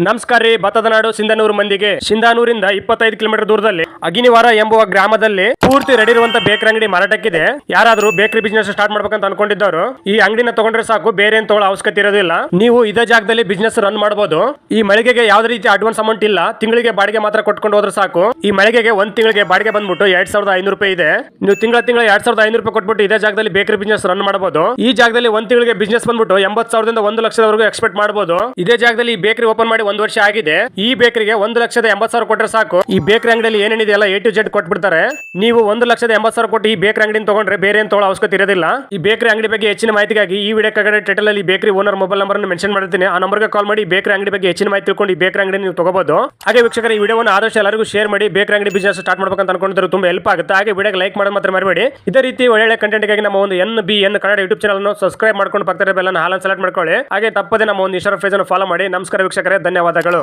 ನಮಸ್ಕಾರ ರೀ ಭತ್ತದ ನಾಡು ಸಿಂಧನೂರು ಮಂದಿಗೆ. ಸಿಂಧಾನೂರಿಂದ ಇಪ್ಪತ್ತೈದು ಕಿಲೋಮೀಟರ್ ದೂರದಲ್ಲಿ ಅಗಿನಿವಾರ ಎಂಬುವ ಗ್ರಾಮದಲ್ಲಿ ಪೂರ್ತಿ ರೆಡಿ ಇರುವಂತ ಬೇಕರಿ ಅಂಗಡಿ ಮಾರಾಟಕ್ಕಿದೆ. ಯಾರಾದ್ರೂ ಬೇಕರಿ ಬಿಸ್ನೆಸ್ ಸ್ಟಾರ್ಟ್ ಮಾಡ್ಬೇಕಂತ ಅನ್ಕೊಂಡಿದ್ದವರು, ಈ ಅಂಗಡಿನ ತಗೊಂಡ್ರೆ ಸಾಕು, ಬೇರೆ ಏನ್ ತಗೊಳ್ಳೋ ಅವಶ್ಯಕತೆ ಇರೋದಿಲ್ಲ. ನೀವು ಇದೇ ಜಾಗದಲ್ಲಿ ಬಿಸ್ನೆಸ್ ರನ್ ಮಾಡಬಹುದು ಈ ಮಳಿಗೆಗೆ ಯಾವ್ದು ರೀತಿ ಅಡ್ವಾನ್ಸ್ ಅಮೌಂಟ್ ಇಲ್ಲ, ತಿಂಗಳಿಗೆ ಬಾಡಿಗೆ ಮಾತ್ರ ಕೊಟ್ಕೊಂಡು ಹೋದ್ರೆ ಸಾಕು. ಈ ಮಳಿಗೆಗೆ ಒಂದ್ ತಿಂಗಳಿಗೆ ಬಾಡಿಗೆ ಬಂದ್ಬಿಟ್ಟು ಎರಡ್ ಸಾವಿರದ ಐನೂರು ರೂಪಾಯಿ ಇದೆ. ನೀವು ತಿಂಗಳ ತಿಂಗಳ ಎರಡ್ ಸಾವಿರದ ಐನೂರು ರೂಪಾಯಿ ಕೊಟ್ಬಿಟ್ಟು ಇದೇ ಜಾಗದಲ್ಲಿ ಬೇಕರಿ ಬಿಸ್ನೆಸ್ ರನ್ ಮಾಡಬಹುದು ಈ ಜಾಗದಲ್ಲಿ ಒಂದ್ ತಿಂಗಳಿಗೆ ಬಿಸ್ನೆಸ್ ಬಂದ್ಬಿಟ್ಟು ಎಂಬತ್ ಸಾವಿರದಿಂದ ಒಂದು ಲಕ್ಷದವರೆಗೂ ಎಕ್ಸ್ಪೆಕ್ಟ್ ಮಾಡಬಹುದು ಇದೇ ಜಾಗದಲ್ಲಿ ಈ ಬೇಕರಿ ಓಪನ್ ಮಾಡಿ ಒಂದು ವರ್ಷ ಆಗಿದೆ. ಈ ಬೇಕರಿಗೆ ಒಂದು ಲಕ್ಷದ ಎಂಬತ್ ಸಾವಿರ ಕೊಟ್ಟರೆ ಸಾಕು. ಈ ಬೇಕರಿ ಅಂಗಡಿಯಲ್ಲಿ ಏನೇನಿದೆ ಎಲ್ಲ ಎ ಟು ಜೆಡ್ ಕೊಟ್ಬಿಡ್ತಾರೆ. ನೀವು ಒಂದು ಲಕ್ಷದ ಎಂಬತ್ತು ಸಾವಿರ ಕೊಟ್ಟು ಈ ಬೇಕರಿ ಅಂಗಡಿನ ತಗೊಂಡ್ರೆ ಬೇರೆ ಏನು ತಗೊಳ್ಳೋ ಅವಶ್ಯಕತೆ ಇರೋದಿಲ್ಲ. ಈ ಬೇಕರಿ ಅಂಗಡಿ ಬಗ್ಗೆ ಹೆಚ್ಚಿನ ಮಾಹಿತಿಗಾಗಿ ಈ ವಿಡಿಯೋ ಕಡೆ ಟೈಟಲ್ ಅಲ್ಲಿ ಬೇಕರಿ ಓನರ್ ಮೊಬೈಲ್ ನಂಬರ್ ಅನ್ನು ಮೆನ್ಷನ್ ಮಾಡ್ತೀನಿ ಆ ನಂಬರ್ಗೆ ಕಾಲ್ ಮಾಡಿ ಬೇಕರಿ ಅಂಗಡಿ ಬಗ್ಗೆ ಹೆಚ್ಚಿನ ಮಾಹಿತಿ ತಿಳ್ಕೊಂಡು ಈ ಬೇಕರಿ ಅಂಗಡಿ ನೀವು ತಗೋಬಹುದು ಹಾಗೆ ವೀಕ್ಷಕರ, ಈ ವಿಡಿಯೋವನ್ನು ಆದಷ್ಟು ಎಲ್ಲರಿಗೂ ಶೇರ್ ಮಾಡಿ ಬೇಕರಿ ಅಂಗಡಿ ಬಿಸ್ನೆಸ್ ಸ್ಟಾರ್ಟ್ ಮಾಡ್ಬೇಕಂತ ಅನ್ಕೊಂಡಿದ್ರೆ ತುಂಬಾ ಹೆಲ್ಪ್ ಆಗುತ್ತೆ. ಹಾಗೆ ವಿಡಿಯೋಗೆ ಲೈಕ್ ಮಾಡೋದು ಮಾತ್ರ ಮರಿಬೇಡಿ. ಇದೇ ರೀತಿ ಒಳ್ಳೆ ಕಂಟೆಂಟ್ಗಾಗಿ ನಮ್ಮ ಒಂದು N B N Kannada YouTube channel subscribe ಮಾಡ್ಕೊಂಡು ಪಕ್ಕದ ಬೆಲ್ಲ ಹಾಲನ್ನು ಸೆಲೆಕ್ಟ್ ಮಾಡ್ಕೊಳ್ಳಿ. ಹಾಗೆ ತಪ್ಪದೆ ನಮ್ಮ ಒಂದು ಇನ್ಸ್ಟಾಗ್ರಾಮ್ ಫೇಸ್ ಅನ್ನು ಫಾಲೋ ಮಾಡಿ. ನಮಸ್ಕಾರ ವೀಕ್ಷಕರೇ, ಧನ್ಯವಾದಗಳು.